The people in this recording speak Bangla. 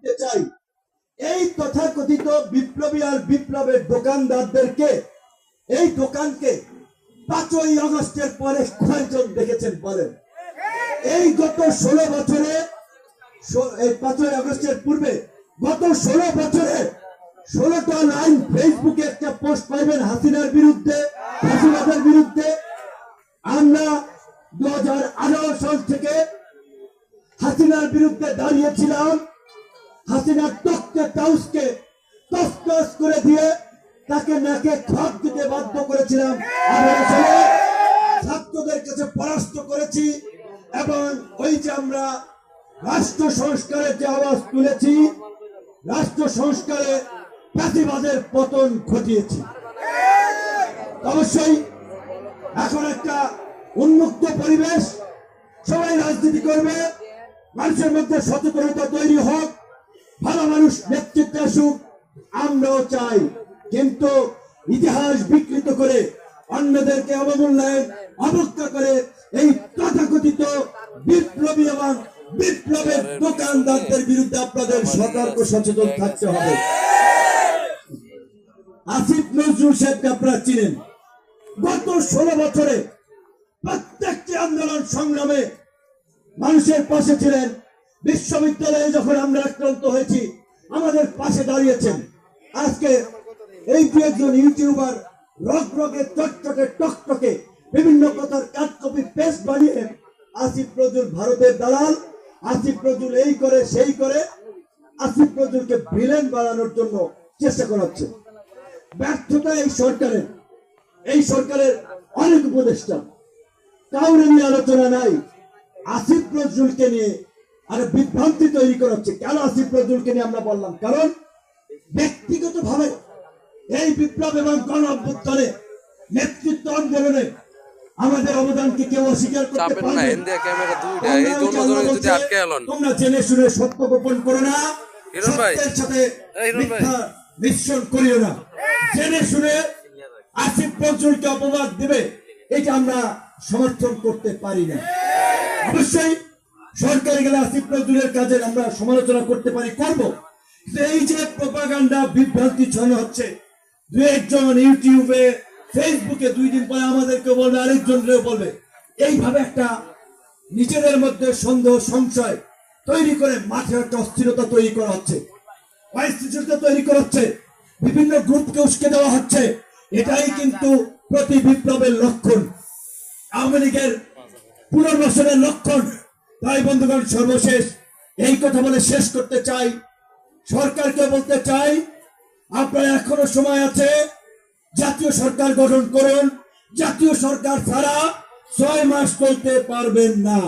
দিতে চাই। এই তথাকথিত বিপ্লবী আর বিপ্লবের দোকানদারদেরকে, এই দোকানকে পাঁচই আগস্টের পরে কয়জন দেখেছেন বলেন। এই গত ষোলো বছরে এই পাঁচই আগস্টের পূর্বে গত ষোলো বছরে ষোলোটা লাইন ফেসবুকে একটা পোস্ট পাইবেন হাসিনার বিরুদ্ধে, হাসিনাদের বিরুদ্ধে। আমরা দু হাজার আঠারো সাল থেকে হাসিনার বিরুদ্ধে দাঁড়িয়েছিলাম। হাসিনার তক্কে তাউসকে তসতস করে দিয়ে তাকে নাকে খাপ দিতে বাধ্য করেছিলাম। ছাত্রদের কাছে পরাস্ত করেছি এবং ওই যে আমরা রাষ্ট্র সংস্কারের যে আওয়াজ তুলেছি, রাষ্ট্র সংস্কারে প্রাতিবাদের পতন ঘটিয়েছি। অবশ্যই এখন একটা উন্মুক্ত পরিবেশ, সবাই রাজনীতি করবে, মানুষের মধ্যে সচেতনতা তৈরি হোক ভালো মানুষ নেতৃত্বে আসুক, আমরাও চাই। কিন্তু ইতিহাস বিকৃত করে অন্যদেরকে অবমূল্যায়ন, অবজ্ঞা করে এই তথাকথিত বিপ্লবী এবং বিপ্লবের দোকানদারদের বিরুদ্ধে আপনাদের সতর্ক সচেতন থাকতে হবে। আসিফ নজরুল সাহেবকে আপনারা চিনেন। গত ষোলো বছরে প্রত্যেকটি আন্দোলন সংগ্রামে মানুষের পাশে ছিলেন বিশ্ববিদ্যালয়ে যখন আমরা আক্রান্ত হয়েছি, আমাদের পাশে দাঁড়িয়েছেন। আজকে এই দু একজন ইউটিউবার রক রকে চটচটে টকটকে বিভিন্ন কথার কাট কপি পেস্ট বানিয়ে আসিফ নজরুল ভারতের দালাল, আসিফ নজরুল এই করে, সেই করে, আসিফ নজরুলকে ভিলেন বানানোর জন্য চেষ্টা করাচ্ছে। ব্যর্থতা এই সরকারের এই সরকারের অনেক উপদেষ্টা। কাউরে নিয়ে আলোচনা নাই। আসিফ নজরুলকে নিয়ে আর বিভ্রান্তি তৈরি করা হচ্ছে কেন আসিফ নজরুলকে নিয়ে আমরা বললাম? কারণ ব্যক্তিগত ভাবে এই বিপ্লব এবং গণ অভ্যুত্থানে নেতৃত্ব আন্দোলনে আমাদের অবদানকে কেউ অস্বীকার করতে পারবে। তোমরা জেনে শুনে সত্য গোপন করো না। সত্যের সাথে মিশ্রণ করিও না। জেনে শুনে আসিফ নজরুলকে অপবাদ দেবে এটা আমরা সমর্থন করতে পারি না। অবশ্যই সরকারি গেলে আসিফ নজরুলের কাজের আমরা সমালোচনা করতে পারি, করব। এই যে প্রপাগান্ডা বিভ্রান্তি ছড়ানো হচ্ছে দু একজন ইউটিউবে, ফেসবুকে দুই দিন পরে আমাদেরকে বলবে, আরেকজনকেও বলবে, এইভাবে একটা নিজেদের মধ্যে সন্দেহ, সংশয় তৈরি করে মাঠে একটা অস্থিরতা তৈরি করা হচ্ছে। অস্থিরতা তৈরি করা হচ্ছে, বিভিন্ন গ্রুপকে উস্কে দেওয়া হচ্ছে, এটাই কিন্তু প্রতি বিপ্লবের লক্ষণ। আওয়ামী লীগের পুনর্বাসনের লক্ষণ। তাই বন্ধুগণ, সর্বশেষ এই কথা বলে শেষ করতে চাই। সরকারকে বলতে চাই, আপনার এখনও সময় আছে, জাতীয় সরকার গঠন করুন। জাতীয় সরকার ছাড়া ছয় মাস চলতে পারবেন না।